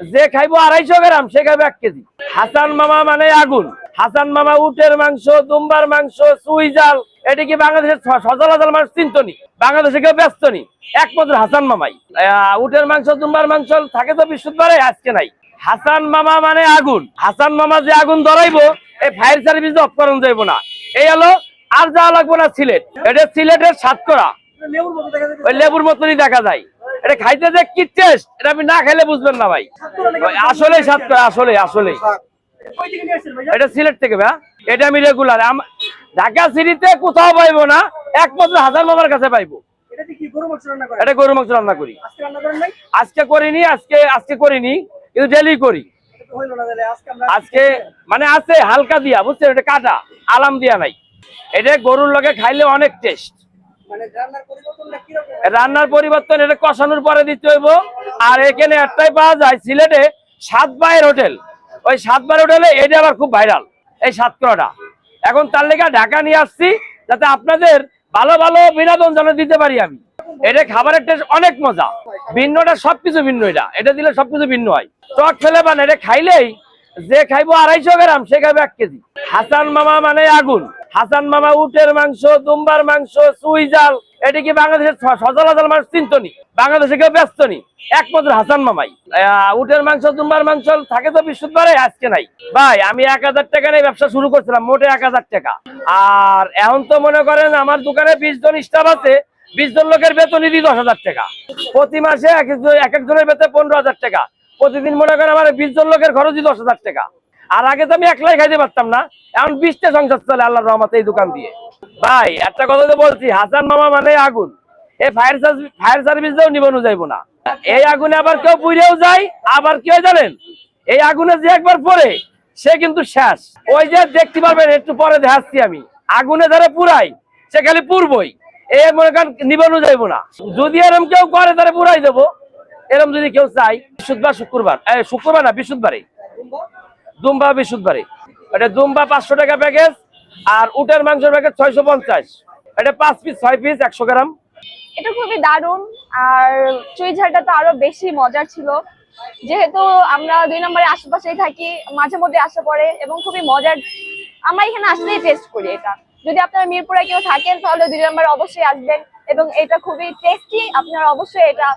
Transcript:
যে খাইবো আড়াইশো গ্রাম, সে খাইবো এক কেজি। হাসান মামা মানে আগুন। হাসান মামা উটের মাংস, দুম্বার মাংস, সুই জাল, এটা কি বাংলাদেশের স- সজল হাজার মানুষ চিন্ত নি বাংলাদেশে কেউ ব্যস্ত নি একমাত্র হাসান মামাই। উটের মাংস, দুম্বার মাংস থাকে তো বৃহস্পতিবারে, আজকে নাই। হাসান মামা মানে আগুন। হাসান মামা যে আগুন ধরাইবো এই ফায়ার সার্ভিস অফ করানো যাইবো না। এই হলো আর যাওয়া লাগবো না সিলেট। এটা সিলেটের সাতকরা। ওই লেবুর মতনই দেখা যায়। এটা খাইতে যে কি টেস্ট এটা আপনি না খাইলে বুঝবেন না ভাই। আসলে সাতকরা আসলে আসলে। এটা সিলেট থেকে ভাই, এটা আমি রেগুলার ঢাকা সিটিতে কোথাও পাইবো না একমাত্র হাজার মামার কাছে পাইবো। এটা গরু মাংস রান্না করি। আজকে করেন, আজকে আজকে করিনি, কিন্তু ডেলি করি। আজকে মানে আছে হালকা দিয়া, বুঝছেন? এটা কাটা, আলাম দিয়া নাই। এটা গরুর লগে খাইলে অনেক টেস্ট রকম রান্নার পরিবর্তন, এটা কষানোর পরে দিতে হইব। আর এখানে একটাই পাওয়া যায়, সিলেটে সাত বাইয়ের হোটেল। ওই সাত বাইয়ের হোটেলে এটা আবার খুব ভাইরাল, এই সাতকরাটা এখন তার লেগে ঢাকা নিয়ে আসছি, যাতে আপনাদের ভালো ভালো বিনোদন যেন দিতে পারি আমি। এটা খাবারের টেস্ট অনেক মজা। ভিন্নটা সবকিছু ভিন্ন এটা। এটা দিলে সবকিছু ভিন্ন হয়। টক ফেলে বান এটা খাইলেই যে খাইবো আড়াইশো গ্রাম, সে খাইবো এক কেজি। হাসান মামা মানে আগুন। হাসান মামা উটের মাংস, দুম্বার মাংস, সুই জাল, এটা কি বাংলাদেশের স- সজল হাজার মানুষ চিন্ত নি বাংলাদেশে কেউ ব্যস্ত নি একমাত্র হাসান মামাই। উটের মাংস, দুম্বার মাংস থাকে তো বৃহস্পতিবারে, আজকে নাই। ভাই, আমি এক হাজার টাকা নিয়ে ব্যবসা শুরু করছিলাম, মোটে এক হাজার টাকা। আর এখন তো মনে করেন আমার দোকানে বিশ জন স্টাফ আছে, বিশ জন লোকের বেতনই দিই দশ হাজার টাকা। প্রতি মাসে এক একজনের বেতন পনেরো হাজার টাকা। প্রতিদিন মনে করেন আমার বিশ জন লোকের খরচই দশ হাজার টাকা। আর আগে তো আমি একলাই খাইতে পারতাম না। এখন বিশটা সংসার চলে আল্লাহ রহমতে এই দোকান দিয়ে। ভাই, একটা কথা তো বলছি, হাসান মামা মানে আগুন। এই ফায়ার সার্ভিস ফায়ার সার্ভিস দিয়েও নিবানো যাইবো না। এই আগুনে আবার কেউ পুড়েও যায়, আবার কেউ জানেন? এই আগুনে যে একবার পড়ে, সে কিন্তু শেষ। ওই যে দেখতে পারবেন, একটু পরে দেখাচ্ছি আমি। আগুনে যারা পুরাই, সে খালি পুরবই। এ মনে করেন নিবানো যাইবো না। যদি এরম কেউ করে, তাহলে পুরাই দেবো। এরম যদি কেউ চাই শুক্রবার এই শুক্রবার না বৃহস্পতিবারে দুম্বা বৃহস্পতিবারে এটা দুম্বা পাঁচশো টাকা প্যাকেজ আর উটের মাংসের প্যাকেজ ছয়শো পঞ্চাশ। এটা পাঁচ পিস ছয় পিস একশো গ্রাম। এটা খুবই দারুণ। আর চুই ঝালটা তো আরও বেশি মজার ছিল। যেহেতু আমরা দুই নম্বরে আশেপাশেই থাকি, মাঝে মধ্যে আসা পড়ে এবং খুবই মজার। আমরা এখানে আসলেই টেস্ট করি এটা। যদি আপনারা মিরপুরে কেউ থাকেন, তাহলে দুই নম্বরে অবশ্যই আসবেন এবং এটা খুবই টেস্টি আপনারা অবশ্যই এটা